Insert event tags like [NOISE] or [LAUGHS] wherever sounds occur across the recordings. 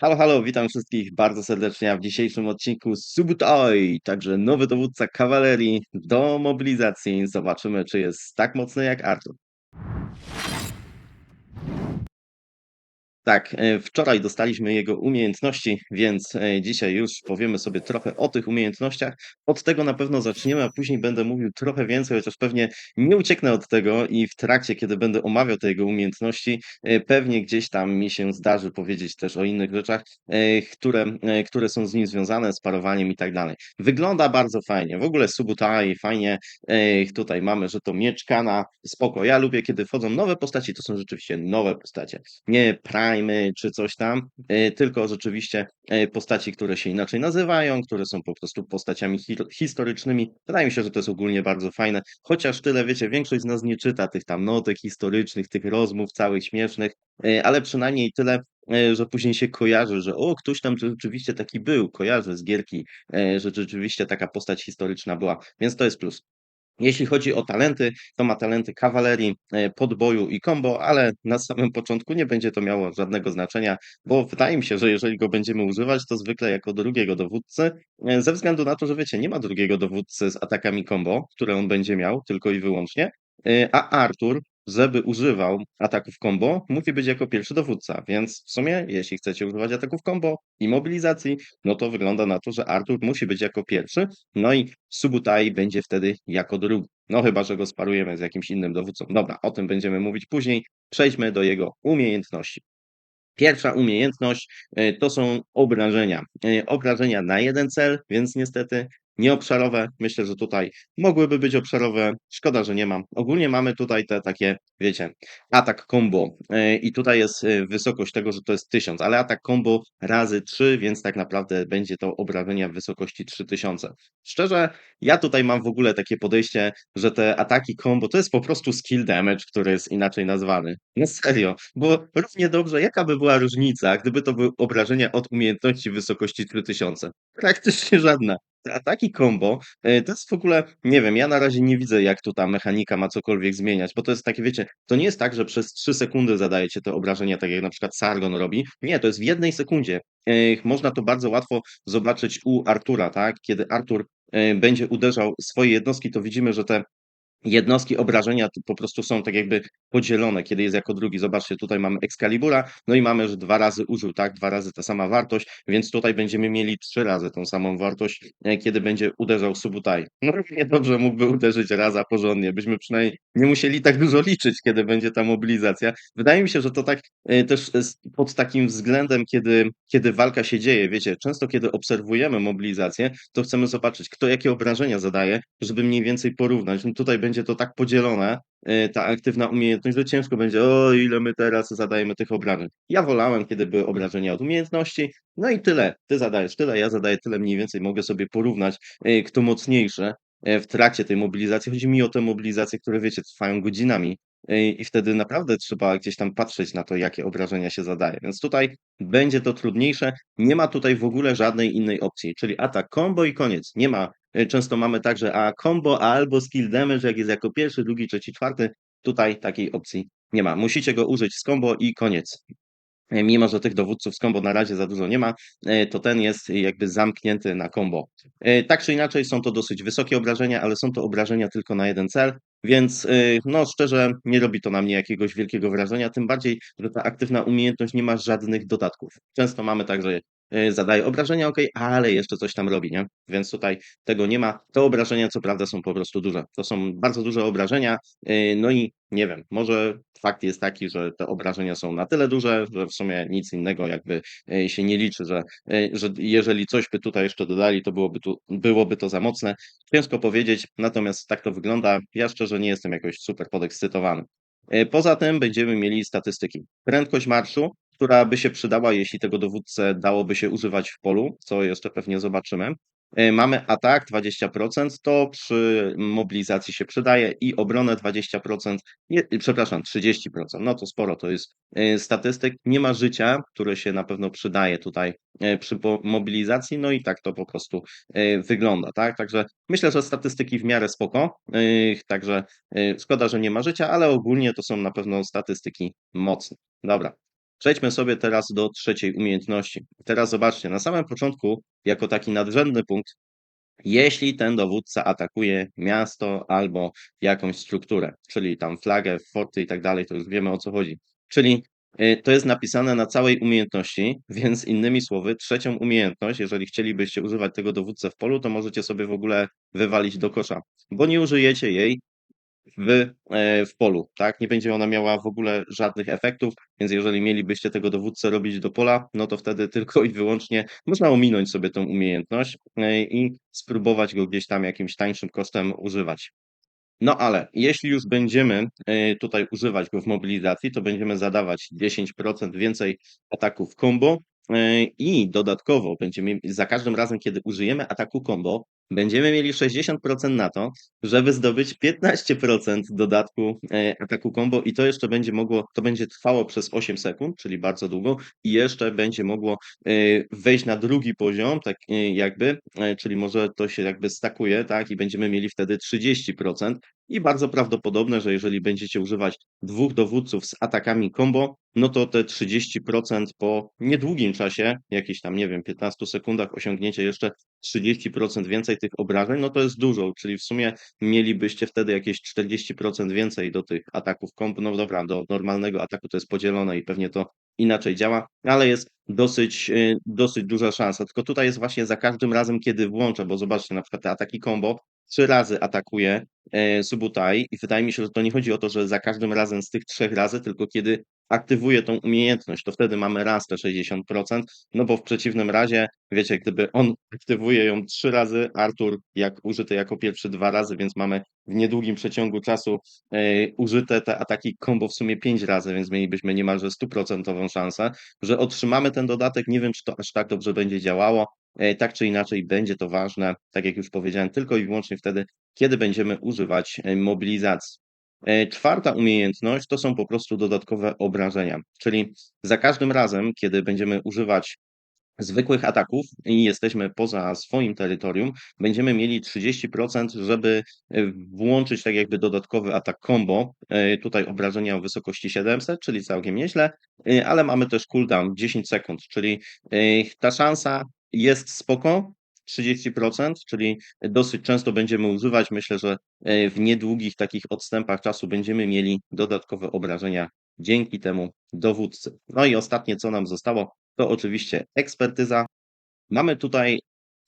Halo, halo, witam wszystkich bardzo serdecznie w dzisiejszym odcinku Subutai, także nowy dowódca kawalerii do mobilizacji. Zobaczymy, czy jest tak mocny jak Artur. Tak, e, wczoraj dostaliśmy jego umiejętności, więc e, dzisiaj już powiemy sobie trochę o tych umiejętnościach. Od tego na pewno zaczniemy, a później będę mówił trochę więcej, chociaż pewnie nie ucieknę od tego i w trakcie, kiedy będę omawiał te jego umiejętności, e, pewnie gdzieś tam mi się zdarzy powiedzieć też o innych rzeczach, które, które są z nim związane, z parowaniem i tak dalej. Wygląda bardzo fajnie. W ogóle Subutai, fajnie. Tutaj mamy, że to miecz Kana, spoko. Ja lubię, kiedy wchodzą nowe postaci, to są rzeczywiście nowe postacie. Nie Prime, czy coś tam, e, tylko rzeczywiście e, postaci, które się inaczej nazywają, które są po prostu postaciami historycznymi. Wydaje mi się, że to jest ogólnie bardzo fajne, chociaż tyle, wiecie, większość z nas nie czyta tych tam notek historycznych, tych rozmów całych śmiesznych, e, ale przynajmniej tyle, że później się kojarzy, że o, ktoś tam rzeczywiście taki był, kojarzy z gierki, że rzeczywiście taka postać historyczna była, więc to jest plus. Jeśli chodzi o talenty, to ma talenty kawalerii, e, podboju i combo, ale na samym początku nie będzie to miało żadnego znaczenia, bo wydaje mi się, że jeżeli go będziemy używać, to zwykle jako drugiego dowódcy, e, ze względu na to, że wiecie, nie ma drugiego dowódcy z atakami combo, które on będzie miał tylko i wyłącznie, e, a Artur żeby używał ataków combo, musi być jako pierwszy dowódca, więc w sumie, jeśli chcecie używać ataków combo i mobilizacji, no to wygląda na to, że Artur musi być jako pierwszy, no i Subutai będzie wtedy jako drugi. No chyba, że go sparujemy z jakimś innym dowódcą. Dobra, o tym będziemy mówić później. Przejdźmy do jego umiejętności. Pierwsza umiejętność e, to są obrażenia. E, obrażenia na jeden cel, więc niestety nieobszarowe. Myślę, że tutaj mogłyby być obszarowe. Szkoda, że nie mam. Ogólnie mamy tutaj te takie, wiecie, atak combo e, i tutaj jest e, wysokość tego, że to jest 1000, ale atak combo razy 3, więc tak naprawdę będzie to obrażenia w wysokości 3000. Szczerze, ja tutaj mam w ogóle takie podejście, że te ataki combo to jest po prostu skill damage, który jest inaczej nazwany. No serio, bo równie dobrze, jaka by była różnica, gdyby to były obrażenia od umiejętności w wysokości 3000? Praktycznie żadna ataki combo, e, to jest w ogóle, nie wiem, ja na razie nie widzę, jak tu ta mechanika ma cokolwiek zmieniać, bo to jest takie, wiecie, to nie jest tak, że przez 3 sekundy zadajecie te obrażenia, tak jak na przykład Sargon robi. Nie, to jest w jednej sekundzie. Można to bardzo łatwo zobaczyć u Artura, tak? Kiedy Artur e, będzie uderzał swoje jednostki, to widzimy, że te jednostki obrażenia po prostu są tak jakby podzielone, kiedy jest jako drugi. Zobaczcie, tutaj mamy Excalibura, no i mamy, że dwa razy użył, tak, dwa razy ta sama wartość, więc tutaj będziemy mieli trzy razy tą samą wartość, e, kiedy będzie uderzał Subutai. No [LAUGHS] równie dobrze mógłby uderzyć raz, a porządnie, byśmy przynajmniej nie musieli tak dużo liczyć, kiedy będzie ta mobilizacja. Wydaje mi się, że to tak e, też pod takim względem, kiedy, kiedy walka się dzieje, wiecie, często kiedy obserwujemy mobilizację, to chcemy zobaczyć, kto jakie obrażenia zadaje, żeby mniej więcej porównać. No tutaj będzie to tak podzielone, y, ta aktywna umiejętność, że ciężko będzie, o ile my teraz zadajemy tych obrażeń. Ja wolałem, kiedy były obrażenia od umiejętności, no i tyle. Ty zadajesz tyle, ja zadaję tyle, mniej więcej mogę sobie porównać, y, kto mocniejszy y, w trakcie tej mobilizacji. Chodzi mi o te mobilizacje, które wiecie, trwają godzinami i wtedy naprawdę trzeba gdzieś tam patrzeć na to, jakie obrażenia się zadaje. Więc tutaj będzie to trudniejsze. Nie ma tutaj w ogóle żadnej innej opcji, czyli atak combo i koniec. Nie ma często mamy także a combo, a albo skill damage, jak jest jako pierwszy, drugi, trzeci, czwarty. Tutaj takiej opcji nie ma. Musicie go użyć z combo i koniec. E, mimo, że tych dowódców z combo na razie za dużo nie ma, e, to ten jest jakby zamknięty na combo. Tak czy inaczej są to dosyć wysokie obrażenia, ale są to obrażenia tylko na jeden cel, więc no szczerze nie robi to na mnie jakiegoś wielkiego wrażenia, tym bardziej, że ta aktywna umiejętność nie ma żadnych dodatków. Często mamy także Y, zadaje obrażenia, ok, ale jeszcze coś tam robi, nie? Więc tutaj tego nie ma. Te obrażenia, co prawda, są po prostu duże. To są bardzo duże obrażenia. Y, no i nie wiem, może fakt jest taki, że te obrażenia są na tyle duże, że w sumie nic innego jakby y, się nie liczy, że, że jeżeli coś by tutaj jeszcze dodali, to byłoby, tu, byłoby to za mocne. Ciężko powiedzieć, natomiast tak to wygląda. Ja szczerze nie jestem jakoś super podekscytowany. Poza tym będziemy mieli statystyki. Prędkość marszu która by się przydała, jeśli tego dowódcę dałoby się używać w polu, co jeszcze pewnie zobaczymy. E, mamy atak 20%, to przy mobilizacji się przydaje i obronę 20%, nie, przepraszam, 30%. No to sporo to jest e, statystyk. Nie ma życia, które się na pewno przydaje tutaj e, przy mobilizacji, no i tak to po prostu wygląda, tak? Także myślę, że statystyki w miarę spoko. Także szkoda, że nie ma życia, ale ogólnie to są na pewno statystyki mocne. Dobra, Przejdźmy sobie teraz do trzeciej umiejętności. Teraz zobaczcie, na samym początku, jako taki nadrzędny punkt, jeśli ten dowódca atakuje miasto albo jakąś strukturę, czyli tam flagę, forty i tak dalej, to już wiemy o co chodzi. Czyli y, to jest napisane na całej umiejętności, więc innymi słowy, trzecią umiejętność, jeżeli chcielibyście używać tego dowódcę w polu, to możecie sobie w ogóle wywalić do kosza, bo nie użyjecie jej w, e, w polu, tak? Nie będzie ona miała w ogóle żadnych efektów, więc jeżeli mielibyście tego dowódcę robić do pola, no to wtedy tylko i wyłącznie można ominąć sobie tą umiejętność e, i spróbować go gdzieś tam jakimś tańszym kosztem używać. No ale jeśli już będziemy e, tutaj używać go w mobilizacji, to będziemy zadawać 10% więcej ataków combo i dodatkowo będziemy za każdym razem, kiedy użyjemy ataku combo, będziemy mieli 60% na to, żeby zdobyć 15% dodatku e, ataku combo i to jeszcze będzie mogło, to będzie trwało przez 8 sekund, czyli bardzo długo i jeszcze będzie mogło wejść na drugi poziom, tak jakby, czyli może to się jakby stakuje, tak, i będziemy mieli wtedy 30%, i bardzo prawdopodobne, że jeżeli będziecie używać dwóch dowódców z atakami combo, no to te 30% po niedługim czasie, jakieś tam, nie wiem, 15 sekundach osiągniecie jeszcze 30% więcej tych obrażeń, no to jest dużo, czyli w sumie mielibyście wtedy jakieś 40% więcej do tych ataków combo. No dobra, do normalnego ataku to jest podzielone i pewnie to inaczej działa, ale jest dosyć, y, dosyć duża szansa. Tylko tutaj jest właśnie za każdym razem, kiedy włączę, bo zobaczcie, na przykład te ataki combo, trzy razy atakuje e, Subutai i wydaje mi się, że to nie chodzi o to, że za każdym razem z tych trzech razy, tylko kiedy aktywuje tą umiejętność, to wtedy mamy raz te 60%, no bo w przeciwnym razie, wiecie, gdyby on aktywuje ją trzy razy, Artur jak użyty jako pierwszy dwa razy, więc mamy w niedługim przeciągu czasu e, użyte te ataki combo w sumie pięć razy, więc mielibyśmy niemalże stuprocentową szansę, że otrzymamy ten dodatek. Nie wiem, czy to aż tak dobrze będzie działało, tak czy inaczej będzie to ważne, tak jak już powiedziałem, tylko i wyłącznie wtedy, kiedy będziemy używać e, mobilizacji. E, czwarta umiejętność to są po prostu dodatkowe obrażenia, czyli za każdym razem, kiedy będziemy używać zwykłych ataków i jesteśmy poza swoim terytorium, będziemy mieli 30%, żeby włączyć tak jakby dodatkowy atak combo. Tutaj obrażenia o wysokości 700, czyli całkiem nieźle, ale mamy też cooldown 10 sekund, czyli ta szansa jest spoko, 30%, czyli dosyć często będziemy używać. Myślę, że e, w niedługich takich odstępach czasu będziemy mieli dodatkowe obrażenia dzięki temu dowódcy. No i ostatnie, co nam zostało, to oczywiście ekspertyza. Mamy tutaj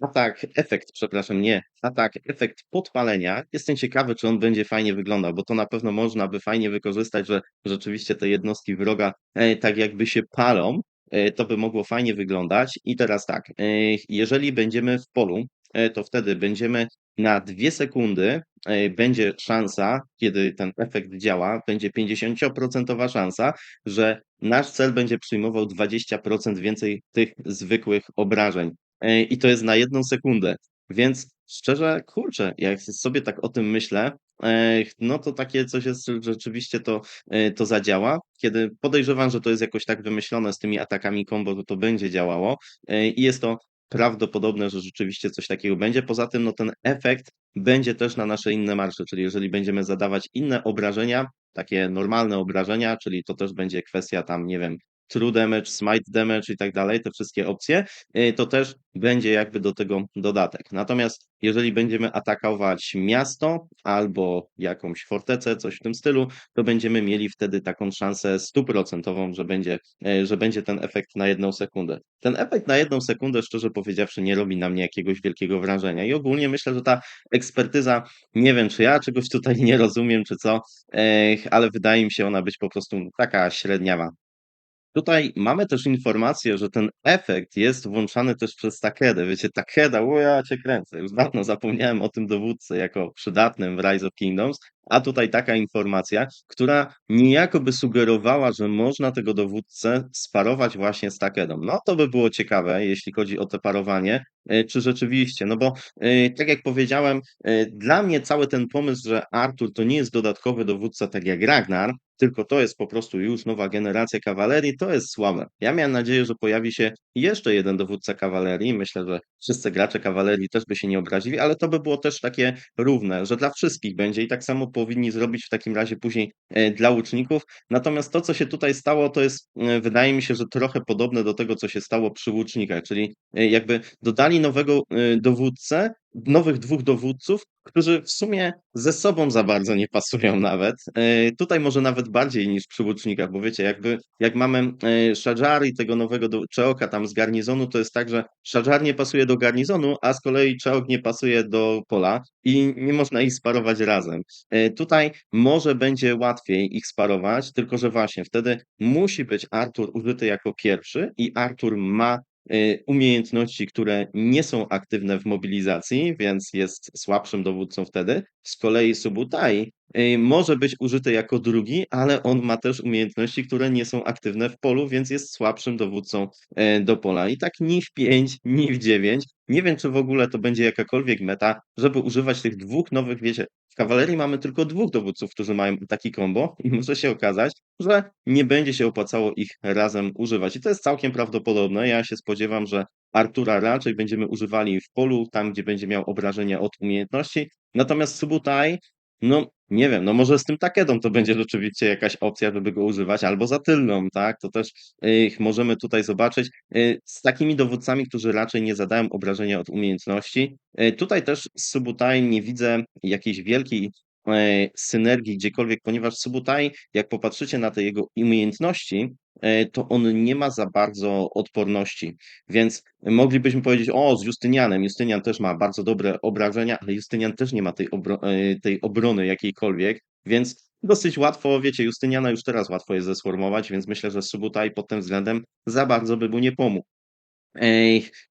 atak, efekt, przepraszam, nie, atak, efekt podpalenia. Jestem ciekawy, czy on będzie fajnie wyglądał, bo to na pewno można by fajnie wykorzystać, że rzeczywiście te jednostki wroga e, tak jakby się palą, to by mogło fajnie wyglądać. I teraz tak, e, jeżeli będziemy w polu, e, to wtedy będziemy na dwie sekundy, będzie szansa, kiedy ten efekt działa, będzie 50% szansa, że nasz cel będzie przyjmował 20% więcej tych zwykłych obrażeń. I to jest na jedną sekundę. Więc szczerze, kurczę, jak sobie tak o tym myślę, no to takie coś jest, rzeczywiście to, e, to zadziała. Kiedy podejrzewam, że to jest jakoś tak wymyślone z tymi atakami combo, to to będzie działało e, i jest to prawdopodobne, że rzeczywiście coś takiego będzie. Poza tym, no ten efekt będzie też na nasze inne marsze, czyli jeżeli będziemy zadawać inne obrażenia, takie normalne obrażenia, czyli to też będzie kwestia tam, nie wiem, true damage, smite damage i tak dalej, te wszystkie opcje, y, to też będzie jakby do tego dodatek. Natomiast jeżeli będziemy atakować miasto albo jakąś fortecę, coś w tym stylu, to będziemy mieli wtedy taką szansę stuprocentową, że będzie, y, że będzie ten efekt na jedną sekundę. Ten efekt na jedną sekundę, szczerze powiedziawszy, nie robi na mnie jakiegoś wielkiego wrażenia i ogólnie myślę, że ta ekspertyza, nie wiem, czy ja czegoś tutaj nie rozumiem, czy co, ale wydaje mi się ona być po prostu taka średniawa. Tutaj mamy też informację, że ten efekt jest włączany też przez Takedę. Wiecie, Takeda, o ja cię kręcę, już dawno zapomniałem o tym dowódcy jako przydatnym w Rise of Kingdoms, a tutaj taka informacja, która niejako by sugerowała, że można tego dowódcę sparować właśnie z Takedą. No to by było ciekawe, jeśli chodzi o to parowanie, e, czy rzeczywiście, no bo e, tak jak powiedziałem, e, dla mnie cały ten pomysł, że Artur to nie jest dodatkowy dowódca tak jak Ragnar, tylko to jest po prostu już nowa generacja kawalerii, to jest słabe. Ja miałem nadzieję, że pojawi się jeszcze jeden dowódca kawalerii. Myślę, że wszyscy gracze kawalerii też by się nie obrazili, ale to by było też takie równe, że dla wszystkich będzie i tak samo powinni zrobić w takim razie później, e, dla łuczników. Natomiast to, co się tutaj stało, to jest, e, wydaje mi się, że trochę podobne do tego, co się stało przy łucznikach, czyli, e, jakby dodali nowego, dowódcę, nowych 2 dowódców, którzy w sumie ze sobą za bardzo nie pasują nawet. E, tutaj może nawet bardziej niż przy łucznikach, bo wiecie, jakby jak mamy, e, Shadżar i tego nowego Czeoka tam z garnizonu, to jest tak, że Shadżar nie pasuje do garnizonu, a z kolei Czeok nie pasuje do pola i nie można ich sparować razem. E, tutaj może będzie łatwiej ich sparować, tylko że właśnie wtedy musi być Artur użyty jako pierwszy i Artur ma, umiejętności, które nie są aktywne w mobilizacji, więc jest słabszym dowódcą wtedy. Z kolei Subutai, e, może być użyty jako drugi, ale on ma też umiejętności, które nie są aktywne w polu, więc jest słabszym dowódcą, e, do pola. I tak ni w 5, ni w 9. Nie wiem, czy w ogóle to będzie jakakolwiek meta, żeby używać tych 2 nowych, wiecie, kawalerii mamy tylko 2 dowódców, którzy mają taki combo i może się okazać, że nie będzie się opłacało ich razem używać. I to jest całkiem prawdopodobne. Ja się spodziewam, że Artura raczej będziemy używali w polu, tam gdzie będzie miał obrażenia od umiejętności. Natomiast Subutai, no nie wiem, no może z tym Takedą to będzie rzeczywiście jakaś opcja, żeby go używać, albo za Tylną, tak? To też, y, możemy tutaj zobaczyć. Y, z takimi dowódcami, którzy raczej nie zadają obrażenia od umiejętności. Y, tutaj też z Subutai nie widzę jakiejś wielkiej, e, synergii gdziekolwiek, ponieważ Subutai, jak popatrzycie na te jego umiejętności, to on nie ma za bardzo odporności. Więc moglibyśmy powiedzieć: "O, z Justynianem". Justynian też ma bardzo dobre obrażenia, ale Justynian też nie ma tej obro e, tej obrony jakiejkolwiek, więc dosyć łatwo, wiecie, Justyniana już teraz łatwo jest zesformować, więc myślę, że Subutai pod tym względem za bardzo by mu nie pomógł.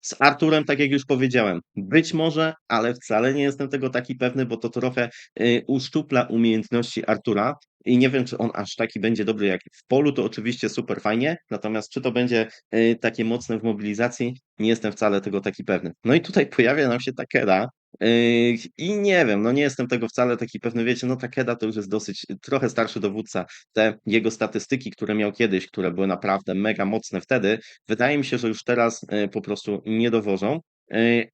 Z Arturem, tak jak już powiedziałem, być może, ale wcale nie jestem tego taki pewny, bo to trochę, y, uszczupla umiejętności Artura i nie wiem, czy on aż taki będzie dobry jak w polu, to oczywiście super fajnie, natomiast czy to będzie, y, takie mocne w mobilizacji, nie jestem wcale tego taki pewny. No i tutaj pojawia nam się Takeda, yy, i nie wiem, no nie jestem tego wcale taki pewny. Wiecie, no Takeda to już jest dosyć trochę starszy dowódca. Te jego statystyki, które miał kiedyś, które były naprawdę mega mocne wtedy, wydaje mi się, że już teraz, y, po prostu nie dowożą, y,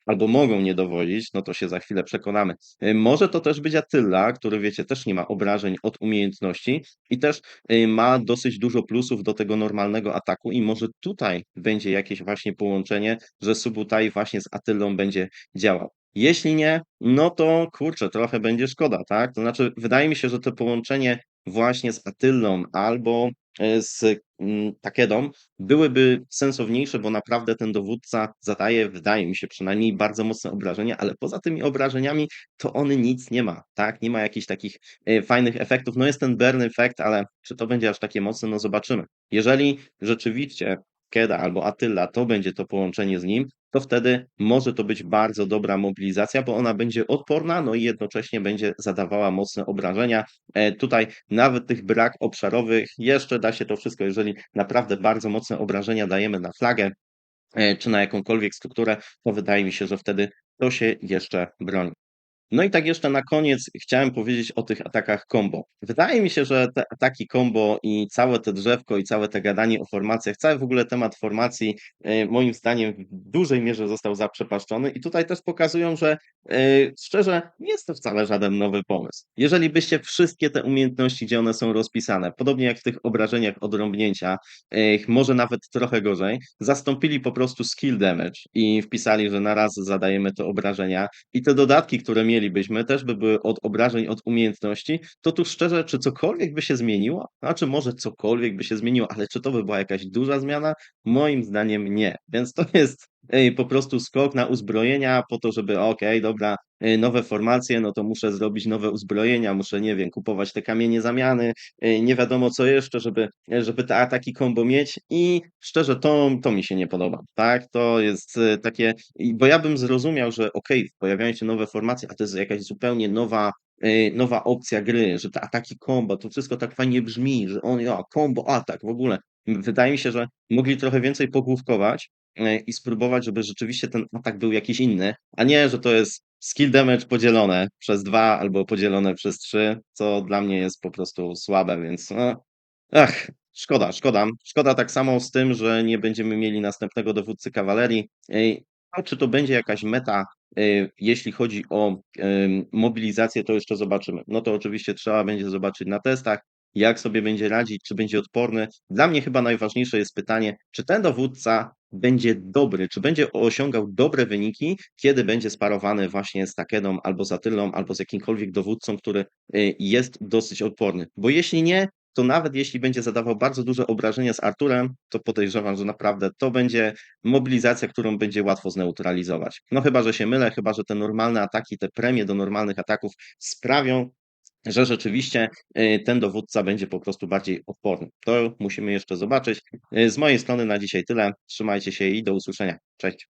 albo mogą nie dowodzić, no to się za chwilę przekonamy. Y, może to też być Attila, który wiecie, też nie ma obrażeń od umiejętności i też, y, ma dosyć dużo plusów do tego normalnego ataku i może tutaj będzie jakieś właśnie połączenie, że Subutai właśnie z Attylą będzie działał. Jeśli nie, no to kurczę, trochę będzie szkoda, tak? To znaczy, wydaje mi się, że to połączenie właśnie z Attylą albo, e, z, mm, Takedą byłyby sensowniejsze, bo naprawdę ten dowódca zadaje, wydaje mi się przynajmniej, bardzo mocne obrażenia, ale poza tymi obrażeniami to on nic nie ma, tak? Nie ma jakichś takich, e, fajnych efektów. No jest ten burn effect, ale czy to będzie aż takie mocne, no zobaczymy. Jeżeli rzeczywiście Takeda albo Attila to będzie to połączenie z nim, to wtedy może to być bardzo dobra mobilizacja, bo ona będzie odporna, no i jednocześnie będzie zadawała mocne obrażenia. E, tutaj nawet tych brak obszarowych, jeszcze da się to wszystko, jeżeli naprawdę bardzo mocne obrażenia dajemy na flagę, e, czy na jakąkolwiek strukturę, to wydaje mi się, że wtedy to się jeszcze broni. No i tak jeszcze na koniec chciałem powiedzieć o tych atakach combo. Wydaje mi się, że te ataki combo i całe to drzewko, i całe te gadanie o formacjach, cały w ogóle temat formacji, e, moim zdaniem w dużej mierze został zaprzepaszczony i tutaj też pokazują, że, e, szczerze, nie jest to wcale żaden nowy pomysł. Jeżeli byście wszystkie te umiejętności, gdzie one są rozpisane, podobnie jak w tych obrażeniach od rąbnięcia, e, może nawet trochę gorzej, zastąpili po prostu skill damage i wpisali, że na raz zadajemy te obrażenia i te dodatki, które mielibyśmy, też by były od obrażeń, od umiejętności, to tu szczerze, czy cokolwiek by się zmieniło? Znaczy może cokolwiek by się zmieniło, ale czy to by była jakaś duża zmiana? Moim zdaniem nie. Więc to jest, po prostu skok na uzbrojenia po to, żeby okej, dobra, y, nowe formacje, no to muszę zrobić nowe uzbrojenia, muszę, nie wiem, kupować te kamienie zamiany, y, nie wiadomo co jeszcze, żeby żeby te ataki combo mieć i szczerze to to mi się nie podoba, tak? To jest, y, takie bo ja bym zrozumiał, że okej, pojawiają się nowe formacje, a to jest jakaś zupełnie nowa, y, nowa opcja gry, że te ataki combo, to wszystko tak fajnie brzmi, że on ja combo atak w ogóle. Wydaje mi się, że mogli trochę więcej pogłówkować i spróbować, żeby rzeczywiście ten atak był jakiś inny, a nie, że to jest skill damage podzielone przez 2 albo podzielone przez 3, co dla mnie jest po prostu słabe, więc no, ach, szkoda, szkoda. Szkoda tak samo z tym, że nie będziemy mieli następnego dowódcy kawalerii. A czy to będzie jakaś meta, y, jeśli chodzi o, mobilizację, to jeszcze zobaczymy. No to oczywiście trzeba będzie zobaczyć na testach, jak sobie będzie radzić, czy będzie odporny. Dla mnie chyba najważniejsze jest pytanie, czy ten dowódca będzie dobry, czy będzie osiągał dobre wyniki, kiedy będzie sparowany właśnie z Takedą, albo z Attylą, albo z jakimkolwiek dowódcą, który, y, jest dosyć odporny. Bo jeśli nie, to nawet jeśli będzie zadawał bardzo duże obrażenia z Arturem, to podejrzewam, że naprawdę to będzie mobilizacja, którą będzie łatwo zneutralizować. No chyba, że się mylę, chyba, że te normalne ataki, te premie do normalnych ataków sprawią, że rzeczywiście, y, ten dowódca będzie po prostu bardziej odporny. To musimy jeszcze zobaczyć. Y, z mojej strony na dzisiaj tyle. Trzymajcie się i do usłyszenia. Cześć.